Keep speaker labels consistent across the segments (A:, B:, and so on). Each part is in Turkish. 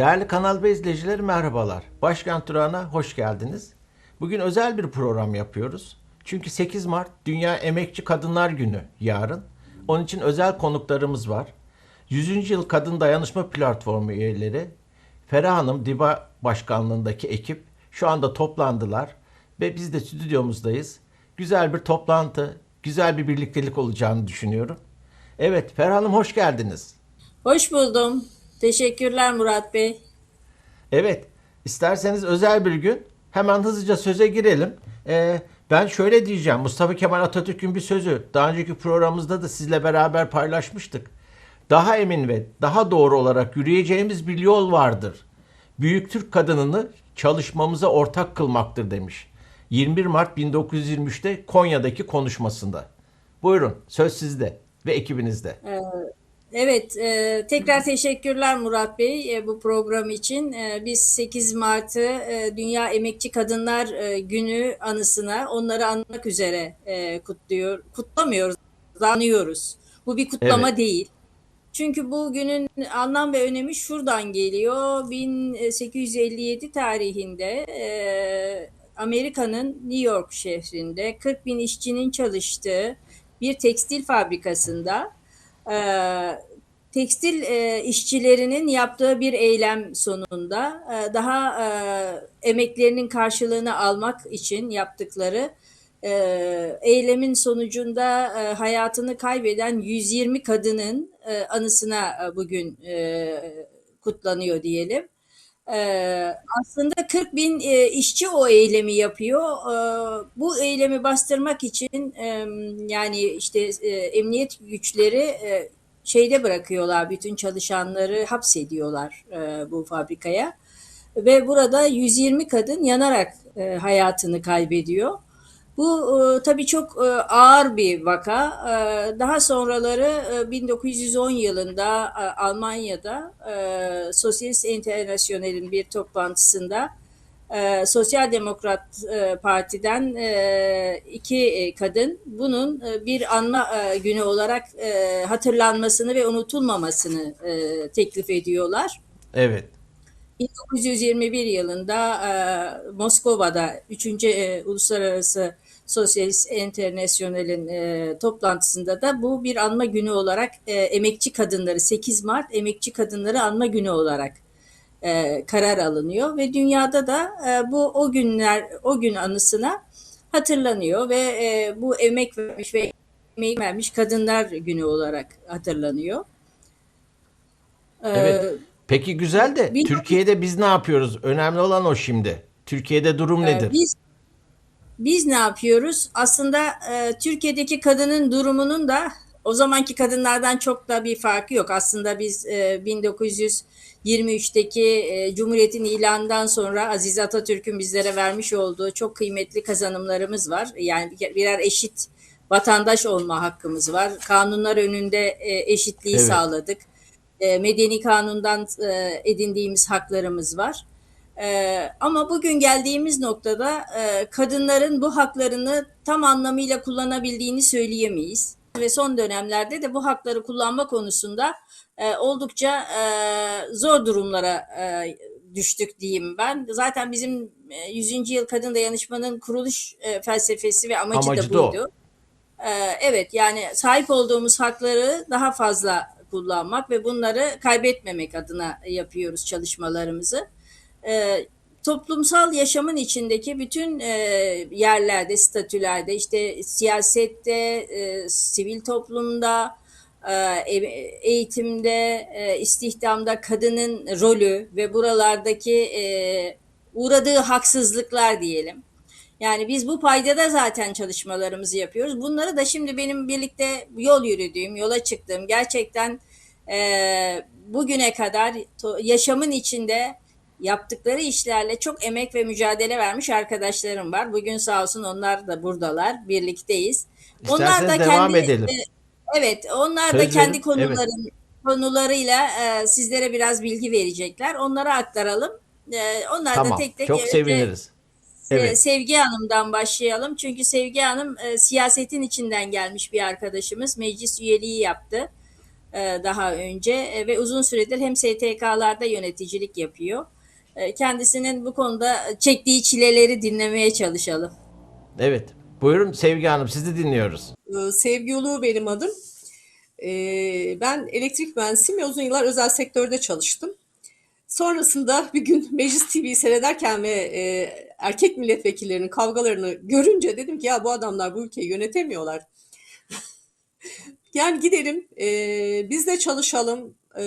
A: Değerli Kanal B izleyicileri merhabalar. Başkent Durağı'na hoş geldiniz. Bugün özel bir program yapıyoruz. Çünkü 8 Mart Dünya Emekçi Kadınlar Günü yarın. Onun için özel konuklarımız var. 100. Yıl Kadın Dayanışma Platformu üyeleri Ferah Hanım Diba Başkanlığındaki ekip şu anda toplandılar ve biz de stüdyomuzdayız. Güzel bir toplantı, güzel bir birliktelik olacağını düşünüyorum. Evet Ferah Hanım hoş geldiniz.
B: Hoş buldum. Teşekkürler Murat Bey.
A: Evet, isterseniz özel bir gün hemen hızlıca söze girelim. Ee, ben şöyle diyeceğim, Mustafa Kemal Atatürk'ün bir sözü, daha önceki programımızda da sizle beraber paylaşmıştık. Daha emin ve daha doğru olarak yürüyeceğimiz bir yol vardır. Büyük Türk kadınını çalışmamıza ortak kılmaktır demiş. 21 Mart 1923'te Konya'daki konuşmasında. Buyurun, söz sizde ve ekibinizde.
B: Evet, e, tekrar teşekkürler Murat Bey e, bu program için. E, biz 8 Mart'ı e, Dünya Emekçi Kadınlar e, Günü anısına, onları anmak üzere e, kutluyor, kutlamıyoruz, anıyoruz. Bu bir kutlama
A: Evet.
B: değil. Çünkü bu günün anlam ve önemi şuradan geliyor. 1857 tarihinde e, Amerika'nın New York şehrinde 40 bin işçinin çalıştığı bir tekstil fabrikasında tekstil e, işçilerinin yaptığı bir eylem sonunda e, daha e, emeklerinin karşılığını almak için yaptıkları e, eylemin sonucunda e, hayatını kaybeden 120 kadının e, anısına e, bugün e, kutlanıyor diyelim. Ee, aslında 40 bin e, işçi o eylemi yapıyor. Ee, bu eylemi bastırmak için yani işte e, emniyet güçleri e, şeyde bırakıyorlar bütün çalışanları hapsediyorlar e, bu fabrikaya ve burada 120 kadın yanarak hayatını kaybediyor. Bu e, tabii çok e, ağır bir vaka. E, daha sonraları e, 1910 yılında e, Almanya'da e, Sosyalist Internasyonel'in bir toplantısında e, Sosyal Demokrat e, Parti'den e, iki e, kadın bunun e, bir anma e, günü olarak e, hatırlanmasını ve unutulmamasını e, teklif ediyorlar.
A: Evet,
B: 1921 yılında e, Moskova'da 3. E, Uluslararası Sosyalist Enternasyonel'in e, toplantısında da bu bir anma günü olarak e, emekçi kadınları 8 Mart emekçi kadınları anma günü olarak e, karar alınıyor ve dünyada da e, bu o günler o gün anısına hatırlanıyor ve e, bu emek vermiş ve emeği vermiş kadınlar günü olarak hatırlanıyor. E,
A: evet. Peki güzel de
B: bir-
A: Türkiye'de biz ne yapıyoruz? Önemli olan o şimdi. Türkiye'de durum
B: Ee,
A: nedir?
B: Biz biz ne yapıyoruz? Aslında e, Türkiye'deki kadının durumunun da o zamanki kadınlardan çok da bir farkı yok. Aslında biz e, 1923'teki e, Cumhuriyet'in ilanından sonra Aziz Atatürk'ün bizlere vermiş olduğu çok kıymetli kazanımlarımız var. Yani bir- birer eşit vatandaş olma hakkımız var. Kanunlar önünde e, eşitliği
A: Evet.
B: sağladık. E, medeni kanundan e, edindiğimiz haklarımız var. Ee, ama bugün geldiğimiz noktada e, kadınların bu haklarını tam anlamıyla kullanabildiğini söyleyemeyiz. Ve son dönemlerde de bu hakları kullanma konusunda e, oldukça e, zor durumlara e, düştük diyeyim ben. Zaten bizim e, 100. Yıl Kadın Dayanışma'nın kuruluş e, felsefesi ve amacı,
A: Amacı
B: da
A: da
B: buydu. Ee, evet yani sahip olduğumuz hakları daha fazla kullanmak ve bunları kaybetmemek adına yapıyoruz çalışmalarımızı. Ee, toplumsal yaşamın içindeki bütün e, yerlerde, statülerde, işte siyasette, e, sivil toplumda, e, e- eğitimde, e, istihdamda kadının rolü ve buralardaki e, uğradığı haksızlıklar diyelim. Yani biz bu paydada zaten çalışmalarımızı yapıyoruz. Bunları da şimdi benim birlikte yol yürüdüğüm, yola çıktığım gerçekten e, bugüne kadar yaşamın içinde yaptıkları işlerle çok emek ve mücadele vermiş arkadaşlarım var. Bugün sağ olsun onlar da buradalar, birlikteyiz.
A: İsterseniz devam edelim.
B: e, evet, onlar
A: Söz
B: da
A: verin,
B: kendi
A: evet.
B: konuların konularıyla e, sizlere biraz bilgi verecekler. Onlara aktaralım. E, onlar da
A: Tamam,
B: tek tek
A: çok
B: e,
A: seviniriz. Evet.
B: Sevgi Hanım'dan başlayalım. Çünkü Sevgi Hanım e, siyasetin içinden gelmiş bir arkadaşımız. Meclis üyeliği yaptı. e, daha önce e, ve uzun süredir hem STK'larda yöneticilik yapıyor. E, Kendisinin bu konuda çektiği çileleri dinlemeye çalışalım.
A: Evet. Buyurun Sevgi Hanım sizi dinliyoruz.
C: Ee, Sevgi Ulu benim adım. Ee, Ben elektrik mühendisiyim ve uzun yıllar özel sektörde çalıştım. Sonrasında bir gün Meclis TV'yi seyrederken ve e, erkek milletvekillerinin kavgalarını görünce dedim ki ya bu adamlar bu ülkeyi yönetemiyorlar. Yani gidelim e, biz de çalışalım e,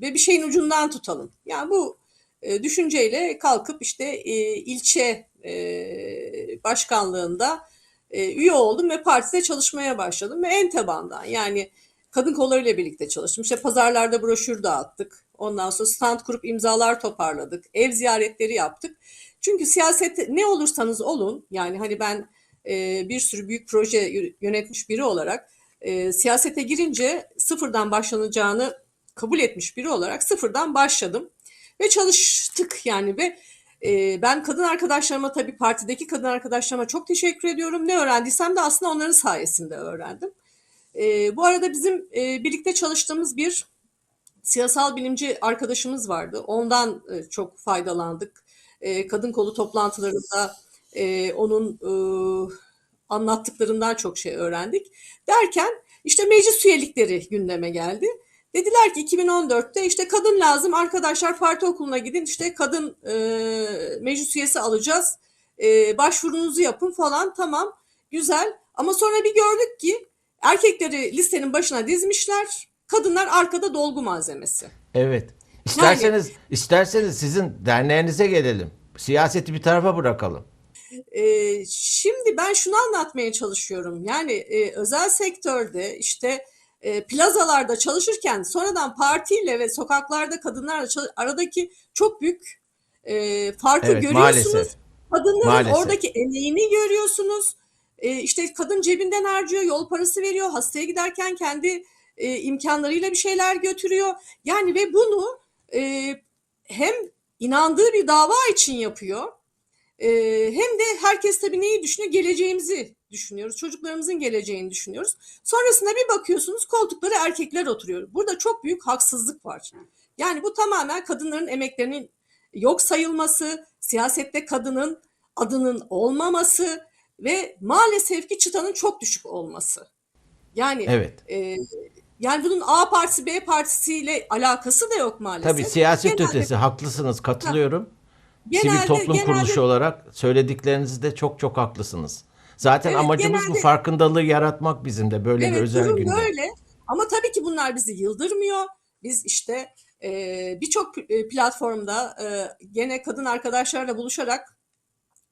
C: ve bir şeyin ucundan tutalım. Yani bu e, düşünceyle kalkıp işte e, ilçe e, başkanlığında e, üye oldum ve partide çalışmaya başladım ve en tabandan yani kadın kollarıyla birlikte çalıştım. İşte pazarlarda broşür dağıttık. Ondan sonra stand kurup imzalar toparladık. Ev ziyaretleri yaptık. Çünkü siyaset ne olursanız olun yani hani ben bir sürü büyük proje yö- yönetmiş biri olarak siyasete girince sıfırdan başlanacağını kabul etmiş biri olarak sıfırdan başladım ve çalıştık yani ve e, ben kadın arkadaşlarıma tabii partideki kadın arkadaşlarıma çok teşekkür ediyorum. Ne öğrendiysem de aslında onların sayesinde öğrendim. E, bu arada bizim e, birlikte çalıştığımız bir siyasal bilimci arkadaşımız vardı. Ondan e, çok faydalandık. E, kadın kolu toplantılarında e, onun e, anlattıklarından çok şey öğrendik. Derken işte meclis üyelikleri gündeme geldi. Dediler ki 2014'te işte kadın lazım arkadaşlar parti okuluna gidin işte kadın e, meclis üyesi alacağız. E, başvurunuzu yapın falan tamam güzel ama sonra bir gördük ki erkekleri listenin başına dizmişler kadınlar arkada dolgu malzemesi.
A: Evet. İsterseniz isterseniz sizin derneğinize gelelim. Siyaseti bir tarafa bırakalım.
C: Ee, şimdi ben şunu anlatmaya çalışıyorum. Yani e, özel sektörde işte e, plazalarda çalışırken sonradan partiyle ve sokaklarda kadınlarla çalış- aradaki çok büyük e, farkı
A: Evet,
C: görüyorsunuz.
A: maalesef.
C: Kadınların
A: Maalesef.
C: oradaki emeğini görüyorsunuz. E, işte kadın cebinden harcıyor, yol parası veriyor, hastaya giderken kendi e, imkanlarıyla bir şeyler götürüyor. Yani ve bunu e, hem inandığı bir dava için yapıyor. Ee, hem de herkes tabii neyi düşünüyor? Geleceğimizi düşünüyoruz. Çocuklarımızın geleceğini düşünüyoruz. Sonrasında bir bakıyorsunuz koltuklara erkekler oturuyor. Burada çok büyük haksızlık var. Yani bu tamamen kadınların emeklerinin yok sayılması, siyasette kadının adının olmaması ve maalesef ki çıtanın çok düşük olması. Yani
A: Evet.
C: e, yani bunun A partisi B partisiyle alakası da yok maalesef.
A: Tabii siyaset
C: Genelde-
A: ötesi haklısınız katılıyorum. Sivil
C: genelde-
A: toplum
C: genelde-
A: kuruluşu olarak söylediklerinizde çok çok haklısınız. Zaten
C: Evet,
A: amacımız bu
C: genelde-
A: farkındalığı yaratmak bizim de böyle bir
C: Evet
A: özel
C: durum
A: günde.
C: böyle ama tabii ki bunlar bizi yıldırmıyor. Biz işte e, birçok e, platformda e, gene kadın arkadaşlarla buluşarak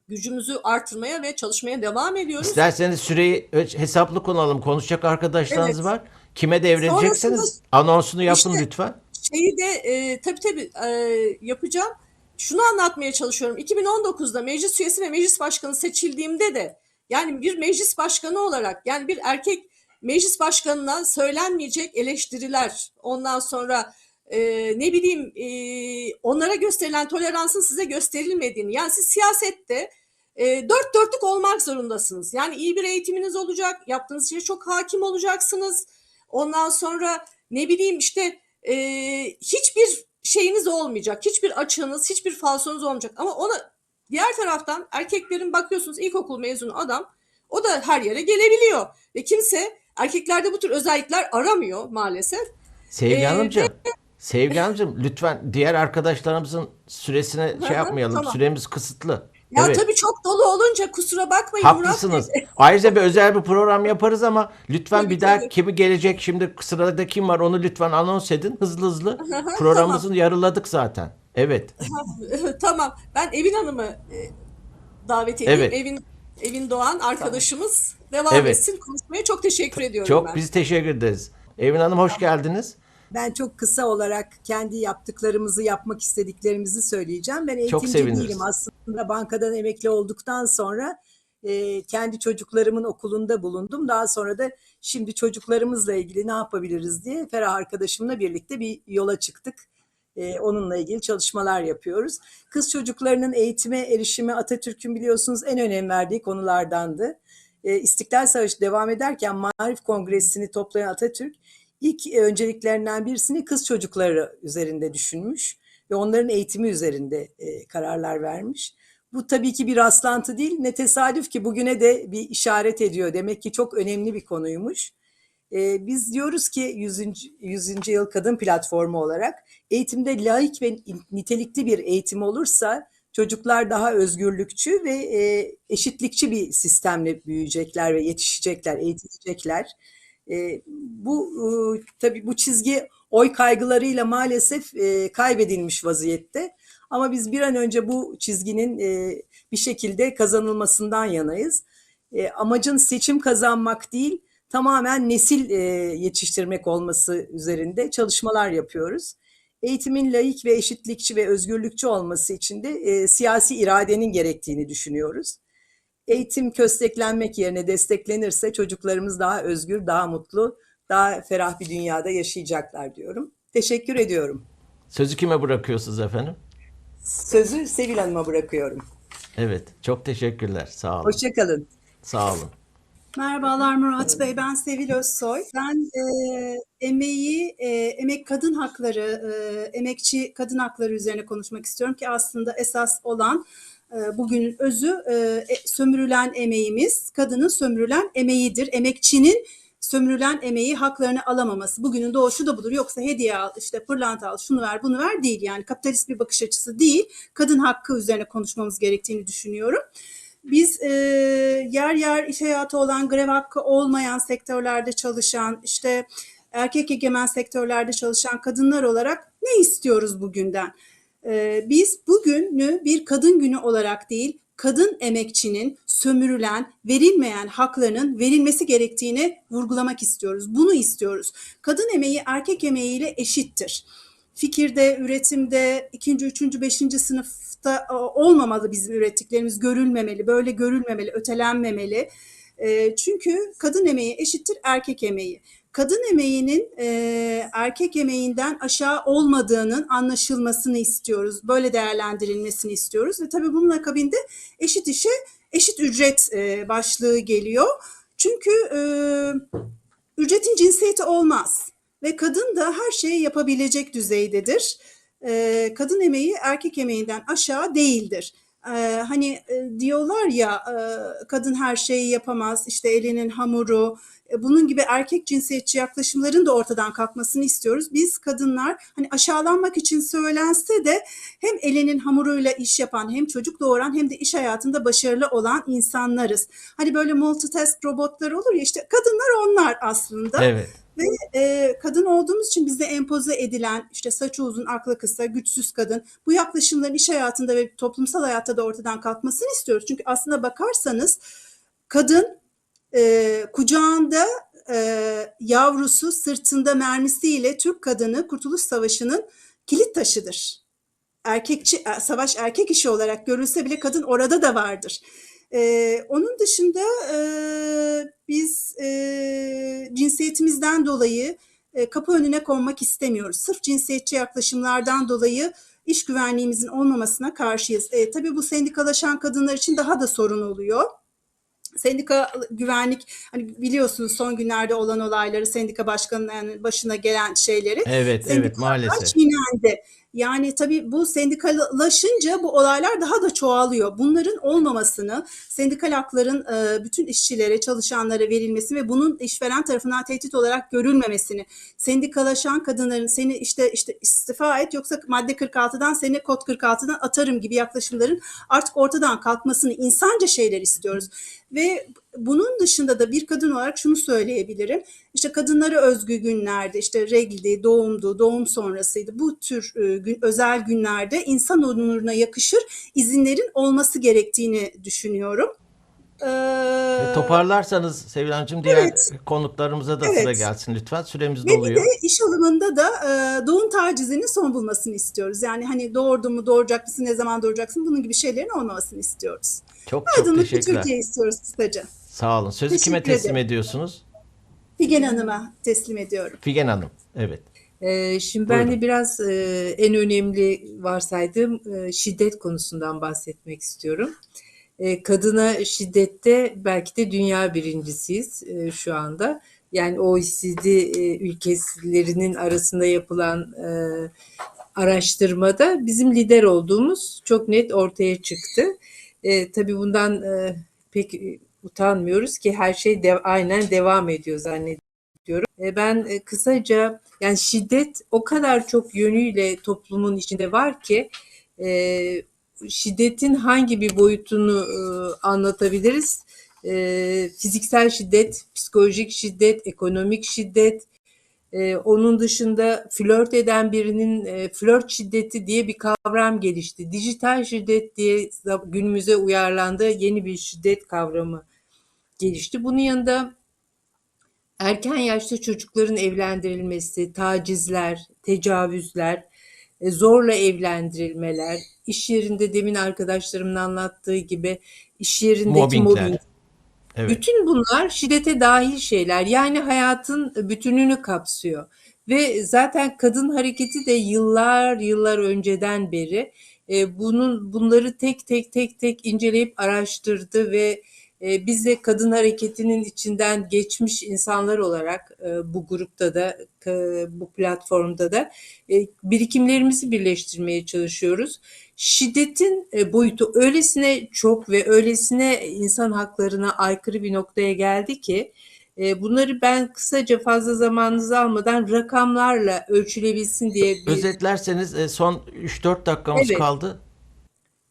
C: gücümüzü artırmaya ve çalışmaya devam ediyoruz.
A: İsterseniz süreyi hesaplı konalım. Konuşacak arkadaşlarınız
C: Evet.
A: var. Kime devredecekseniz
C: Sonrasında-
A: anonsunu yapın
C: İşte-
A: lütfen.
C: Şeyi de e, tabii tabii e, yapacağım. Şunu anlatmaya çalışıyorum. 2019'da meclis üyesi ve meclis başkanı seçildiğimde de yani bir meclis başkanı olarak yani bir erkek meclis başkanına söylenmeyecek eleştiriler ondan sonra e, ne bileyim e, onlara gösterilen toleransın size gösterilmediğini yani siz siyasette e, dört dörtlük olmak zorundasınız. Yani iyi bir eğitiminiz olacak, yaptığınız şeye çok hakim olacaksınız. Ondan sonra ne bileyim işte e, hiçbir şeyiniz olmayacak, hiçbir açığınız, hiçbir falsonuz olmayacak. Ama ona diğer taraftan erkeklerin bakıyorsunuz ilkokul mezunu adam, o da her yere gelebiliyor ve kimse erkeklerde bu tür özellikler aramıyor maalesef.
A: Sevgi
C: Ee,
A: Hanımcığım, Sevgi Hanımcığım lütfen diğer arkadaşlarımızın süresine şey yapmayalım.
C: tamam.
A: Süremiz kısıtlı.
C: Ya
A: evet.
C: tabii çok dolu olunca kusura bakmayın Murat
A: Haklısınız.
C: Bey.
A: Ayrıca bir özel bir program yaparız ama lütfen
C: Tabii,
A: bir daha
C: tabii.
A: kimi gelecek şimdi sırada kim var onu lütfen anons edin hızlı hızlı. Programımızı yarıladık zaten. Evet.
C: tamam. Ben Evin Hanım'ı e, davet edeyim.
A: Evet.
C: Evin Evin Doğan arkadaşımız devam
A: Evet.
C: etsin konuşmaya. Çok teşekkür ediyorum
A: Çok
C: ben.
A: biz teşekkür ederiz. Evin Hanım hoş geldiniz.
D: Ben çok kısa olarak kendi yaptıklarımızı, yapmak istediklerimizi söyleyeceğim. Ben eğitimci değilim. Aslında bankadan emekli olduktan sonra e, kendi çocuklarımın okulunda bulundum. Daha sonra da şimdi çocuklarımızla ilgili ne yapabiliriz diye Ferah arkadaşımla birlikte bir yola çıktık. E, onunla ilgili çalışmalar yapıyoruz. Kız çocuklarının eğitime erişimi Atatürk'ün biliyorsunuz en önem verdiği konulardandı. E, İstiklal Savaşı devam ederken Marif Kongresi'ni toplayan Atatürk İlk önceliklerinden birisini kız çocukları üzerinde düşünmüş ve onların eğitimi üzerinde e, kararlar vermiş. Bu tabii ki bir rastlantı değil, ne tesadüf ki bugüne de bir işaret ediyor. Demek ki çok önemli bir konuymuş. E, biz diyoruz ki 100. 100. yıl kadın platformu olarak eğitimde laik ve nitelikli bir eğitim olursa çocuklar daha özgürlükçü ve e, eşitlikçi bir sistemle büyüyecekler ve yetişecekler, eğitilecekler. E, bu e, tabii bu çizgi oy kaygılarıyla maalesef e, kaybedilmiş vaziyette. Ama biz bir an önce bu çizginin e, bir şekilde kazanılmasından yanayız. E, amacın seçim kazanmak değil, tamamen nesil e, yetiştirmek olması üzerinde çalışmalar yapıyoruz. Eğitimin laik ve eşitlikçi ve özgürlükçü olması için de e, siyasi iradenin gerektiğini düşünüyoruz. Eğitim kösteklenmek yerine desteklenirse çocuklarımız daha özgür, daha mutlu, daha ferah bir dünyada yaşayacaklar diyorum. Teşekkür ediyorum.
A: Sözü kime bırakıyorsunuz efendim?
D: Sözü Sevil Hanım'a bırakıyorum.
A: Evet, çok teşekkürler. Sağ olun.
D: Hoşçakalın.
A: Sağ olun.
E: Merhabalar Murat Bey, ben Sevil Özsoy. Ben e, emeği, e, emek kadın hakları, e, emekçi kadın hakları üzerine konuşmak istiyorum ki aslında esas olan bugünün özü e, e, sömürülen emeğimiz, kadının sömürülen emeğidir. Emekçinin sömürülen emeği, haklarını alamaması. Bugünün doğuşu da budur. Yoksa hediye al, işte pırlanta al, şunu ver, bunu ver değil. Yani kapitalist bir bakış açısı değil. Kadın hakkı üzerine konuşmamız gerektiğini düşünüyorum. Biz e, yer yer iş hayatı olan, grev hakkı olmayan sektörlerde çalışan, işte erkek egemen sektörlerde çalışan kadınlar olarak ne istiyoruz bugünden? E, biz bugünü bir kadın günü olarak değil, kadın emekçinin sömürülen, verilmeyen haklarının verilmesi gerektiğini vurgulamak istiyoruz. Bunu istiyoruz. Kadın emeği erkek emeğiyle eşittir. Fikirde, üretimde, ikinci, üçüncü, beşinci sınıfta e, olmamalı bizim ürettiklerimiz, görülmemeli, böyle görülmemeli, ötelenmemeli. E, çünkü kadın emeği eşittir erkek emeği. Kadın emeğinin e, erkek emeğinden aşağı olmadığının anlaşılmasını istiyoruz. Böyle değerlendirilmesini istiyoruz ve tabii bunun akabinde eşit işe eşit ücret e, başlığı geliyor. Çünkü e, ücretin cinsiyeti olmaz ve kadın da her şeyi yapabilecek düzeydedir. E, kadın emeği erkek emeğinden aşağı değildir. E, hani e, diyorlar ya e, kadın her şeyi yapamaz, işte elinin hamuru, e, bunun gibi erkek cinsiyetçi yaklaşımların da ortadan kalkmasını istiyoruz. Biz kadınlar hani aşağılanmak için söylense de hem elinin hamuruyla iş yapan, hem çocuk doğuran hem de iş hayatında başarılı olan insanlarız. Hani böyle multitask robotlar olur ya işte kadınlar onlar aslında.
A: Evet.
E: E, kadın olduğumuz için bize empoze edilen işte saçı uzun, aklı kısa, güçsüz kadın bu yaklaşımların iş hayatında ve toplumsal hayatta da ortadan kalkmasını istiyoruz. Çünkü aslında bakarsanız kadın e, kucağında e, yavrusu sırtında mermisiyle Türk kadını Kurtuluş Savaşı'nın kilit taşıdır. Erkekçi savaş erkek işi olarak görülse bile kadın orada da vardır. Ee, onun dışında e, biz e, cinsiyetimizden dolayı e, kapı önüne konmak istemiyoruz. Sırf cinsiyetçi yaklaşımlardan dolayı iş güvenliğimizin olmamasına karşıyız. E, tabii bu sendikalaşan kadınlar için daha da sorun oluyor sendika güvenlik hani biliyorsunuz son günlerde olan olayları sendika başkanının başına gelen şeyleri
A: Evet, evet maalesef.
E: çiğnendi. Yani tabii bu sendikalaşınca bu olaylar daha da çoğalıyor. Bunların olmamasını, sendikal hakların e, bütün işçilere, çalışanlara verilmesi ve bunun işveren tarafından tehdit olarak görülmemesini, sendikalaşan kadınların seni işte işte istifa et yoksa madde 46'dan seni kod 46'dan atarım gibi yaklaşımların artık ortadan kalkmasını, insanca şeyler istiyoruz. Ve bunun dışında da bir kadın olarak şunu söyleyebilirim. İşte kadınlara özgü günlerde işte regli, doğumdu, doğum sonrasıydı. Bu tür e, gün, özel günlerde insan onuruna yakışır izinlerin olması gerektiğini düşünüyorum. Ee,
A: E, toparlarsanız Sevil Hanımcığım diğer
E: Evet.
A: konuklarımız da
E: Evet.
A: sıra gelsin lütfen. Süremiz
E: Ve bir
A: doluyor.
E: de iş alımında da e, doğum tacizinin son bulmasını istiyoruz. Yani hani doğurdun mu, doğuracak mısın, ne zaman doğuracaksın bunun gibi şeylerin olmamasını istiyoruz.
A: Çok çok
E: Aydınlık bir
A: teşekkürler.
E: Türkiye istiyoruz kısaca.
A: Sağ olun. Sözü kime
E: Teşekkür
A: teslim
E: ederim.
A: ediyorsunuz?
E: Figen Hanım'a teslim ediyorum.
A: Figen Hanım. Evet.
F: Ee, şimdi ben
A: Buyurun.
F: de biraz e, en önemli varsaydığım e, şiddet konusundan bahsetmek istiyorum. E, kadına şiddette belki de dünya birincisiyiz e, şu anda. yani OECD e, ülkelerinin arasında yapılan e, araştırmada bizim lider olduğumuz çok net ortaya çıktı. E, tabii bundan e, pek utanmıyoruz ki her şey de, aynen devam ediyor zannediyorum. E, ben e, kısaca yani şiddet o kadar çok yönüyle toplumun içinde var ki e, şiddetin hangi bir boyutunu e, anlatabiliriz? E, fiziksel şiddet, psikolojik şiddet, ekonomik şiddet, e, onun dışında flört eden birinin e, flört şiddeti diye bir kavram gelişti. Dijital şiddet diye günümüze uyarlandı yeni bir şiddet kavramı gelişti. Bunun yanında erken yaşta çocukların evlendirilmesi, tacizler, tecavüzler, e, zorla evlendirilmeler, iş yerinde demin arkadaşlarımın anlattığı gibi iş yerindeki
A: Mobbingler.
F: mobbing.
A: Evet.
F: Bütün bunlar şiddete dahil şeyler. Yani hayatın bütününü kapsıyor. Ve zaten kadın hareketi de yıllar yıllar önceden beri e, bunun bunları tek tek tek tek inceleyip araştırdı ve e, biz de kadın hareketinin içinden geçmiş insanlar olarak e, bu grupta da e, bu platformda da e, birikimlerimizi birleştirmeye çalışıyoruz. Şiddetin e, boyutu öylesine çok ve öylesine insan haklarına aykırı bir noktaya geldi ki e, bunları ben kısaca fazla zamanınızı almadan rakamlarla ölçülebilsin diye bir
A: Özetlerseniz e, son 3-4 dakikamız
F: Evet.
A: kaldı.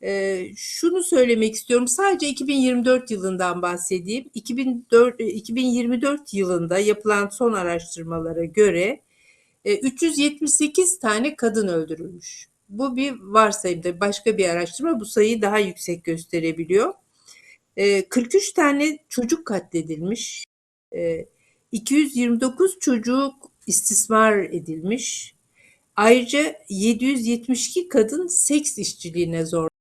F: Ee, şunu söylemek istiyorum. Sadece 2024 yılından bahsedeyim. 2004, e, 2024 yılında yapılan son araştırmalara göre e, 378 tane kadın öldürülmüş. Bu bir varsayımda. Başka bir araştırma bu sayıyı daha yüksek gösterebiliyor. E, 43 tane çocuk katledilmiş. E, 229 çocuk istismar edilmiş. Ayrıca 772 kadın seks işçiliğine zor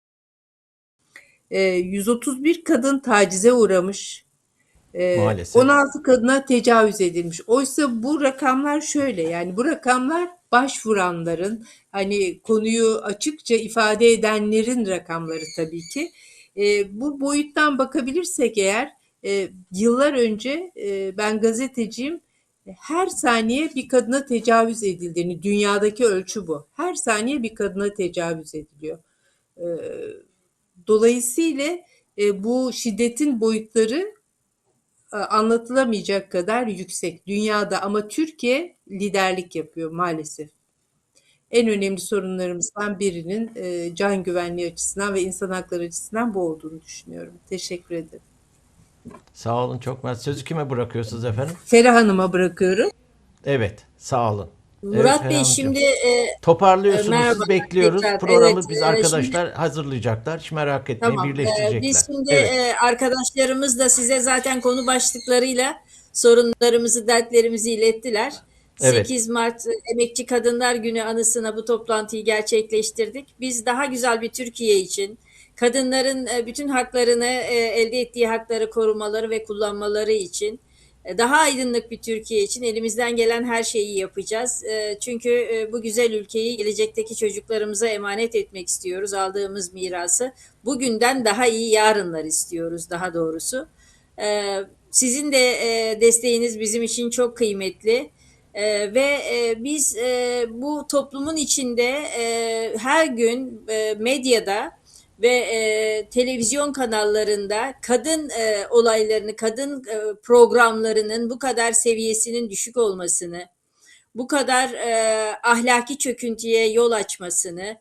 F: e, 131 kadın tacize uğramış. E,
A: Maalesef.
F: 16 kadına tecavüz edilmiş. Oysa bu rakamlar şöyle yani bu rakamlar başvuranların hani konuyu açıkça ifade edenlerin rakamları tabii ki. E, bu boyuttan bakabilirsek eğer e, yıllar önce e, ben gazeteciyim her saniye bir kadına tecavüz edildiğini dünyadaki ölçü bu. Her saniye bir kadına tecavüz ediliyor. E, Dolayısıyla e, bu şiddetin boyutları e, anlatılamayacak kadar yüksek dünyada ama Türkiye liderlik yapıyor maalesef. En önemli sorunlarımızdan birinin e, can güvenliği açısından ve insan hakları açısından bu olduğunu düşünüyorum. Teşekkür ederim.
A: Sağ olun çok mersi. Sözü kime bırakıyorsunuz efendim?
F: Ferah Hanım'a bırakıyorum.
A: Evet, sağ olun. Evet,
B: Murat
A: Ferhan
B: Bey
A: Hocam.
B: şimdi e,
A: Toparlıyorsunuz,
B: Merhaba,
A: siz bekliyoruz.
B: tekrar.
A: Programı
B: Evet,
A: biz
B: e,
A: arkadaşlar hazırlayacaklar. Hiç merak etmeyin,
B: Tamam.
A: Birleştirecekler.
B: biz şimdi
A: Evet.
B: e, arkadaşlarımız da size zaten konu başlıklarıyla sorunlarımızı, dertlerimizi ilettiler.
A: Evet.
B: 8 Mart Emekçi Kadınlar Günü anısına bu toplantıyı gerçekleştirdik. Biz daha güzel bir Türkiye için, kadınların e, bütün haklarını, e, elde ettiği hakları korumaları ve kullanmaları için, e, daha aydınlık bir Türkiye için elimizden gelen her şeyi yapacağız. E, Çünkü e, bu güzel ülkeyi gelecekteki çocuklarımıza emanet etmek istiyoruz, aldığımız mirası bugünden daha iyi yarınlar istiyoruz daha doğrusu. Sizin de e, desteğiniz bizim için çok kıymetli. Ee, ve e, biz e, bu toplumun içinde e, her gün e, medyada ve e, televizyon kanallarında kadın e, olaylarını, kadın e, programlarının bu kadar seviyesinin düşük olmasını, bu kadar e, ahlaki çöküntüye yol açmasını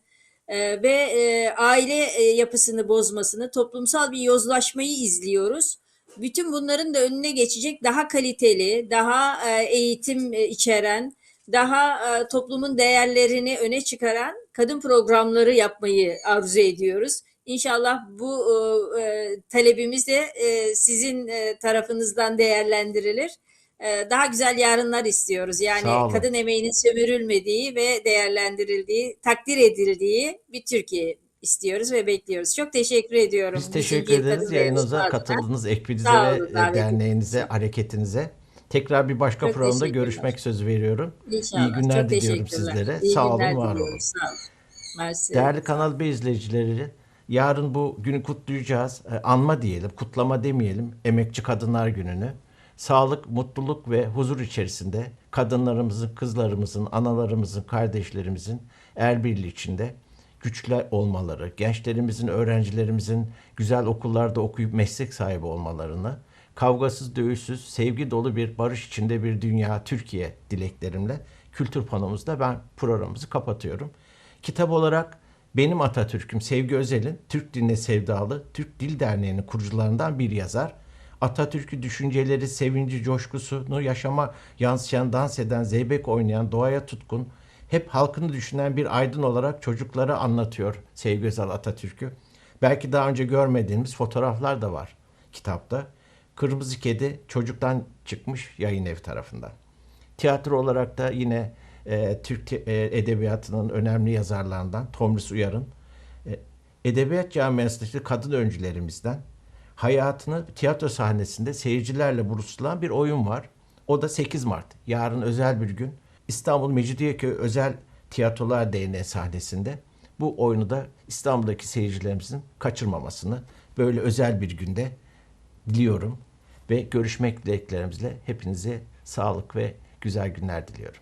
B: e, ve e, aile e, yapısını bozmasını, toplumsal bir yozlaşmayı izliyoruz. Bütün bunların da önüne geçecek daha kaliteli, daha e, eğitim e, içeren, daha e, toplumun değerlerini öne çıkaran kadın programları yapmayı arzu ediyoruz. İnşallah bu e, e, talebimiz de e, sizin e, tarafınızdan değerlendirilir. E, daha güzel yarınlar istiyoruz. Yani kadın emeğinin sömürülmediği ve değerlendirildiği, takdir edildiği bir Türkiye istiyoruz ve bekliyoruz. Çok teşekkür ediyorum.
A: Biz teşekkür ederiz
B: adına.
A: katıldığınız ekibinize ve derneğinize, hareketinize. Tekrar bir başka
B: Çok
A: programda görüşmek söz veriyorum.
B: İnşallah.
A: İyi günler
B: Çok
A: diliyorum sizlere.
B: İyi
A: Sağ olun, var olun.
B: Sağ olun. Mersi.
A: Değerli Kanal B izleyicileri, yarın bu günü kutlayacağız. E, Anma diyelim, kutlama demeyelim. Emekçi Kadınlar Günü'nü. sağlık, mutluluk ve huzur içerisinde kadınlarımızın, kızlarımızın, analarımızın, kardeşlerimizin el birliği içinde güçlü olmaları, gençlerimizin, öğrencilerimizin güzel okullarda okuyup meslek sahibi olmalarını, kavgasız, dövüşsüz, sevgi dolu bir barış içinde bir dünya, Türkiye dileklerimle kültür panomuzda ben programımızı kapatıyorum. Kitap olarak benim Atatürk'üm Sevgi Özel'in Türk Diline Sevdalı Türk Dil Derneği'nin kurucularından bir yazar. Atatürk'ü düşünceleri, sevinci, coşkusunu yaşama yansıyan, dans eden, zeybek oynayan, doğaya tutkun, hep halkını düşünen bir aydın olarak çocuklara anlatıyor Sevgi Özel Atatürk'ü. Belki daha önce görmediğimiz fotoğraflar da var kitapta. Kırmızı Kedi çocuktan çıkmış yayın evi tarafından. Tiyatro olarak da yine e, Türk e, edebiyatının önemli yazarlarından Tomris Uyar'ın e, edebiyat camiasındaki kadın öncülerimizden hayatını tiyatro sahnesinde seyircilerle buluşturan bir oyun var. O da 8 Mart. Yarın özel bir gün İstanbul Mecidiyeköy Özel Tiyatrolar Derneği sahnesinde bu oyunu da İstanbul'daki seyircilerimizin kaçırmamasını böyle özel bir günde diliyorum ve görüşmek dileklerimizle hepinize sağlık ve güzel günler diliyorum.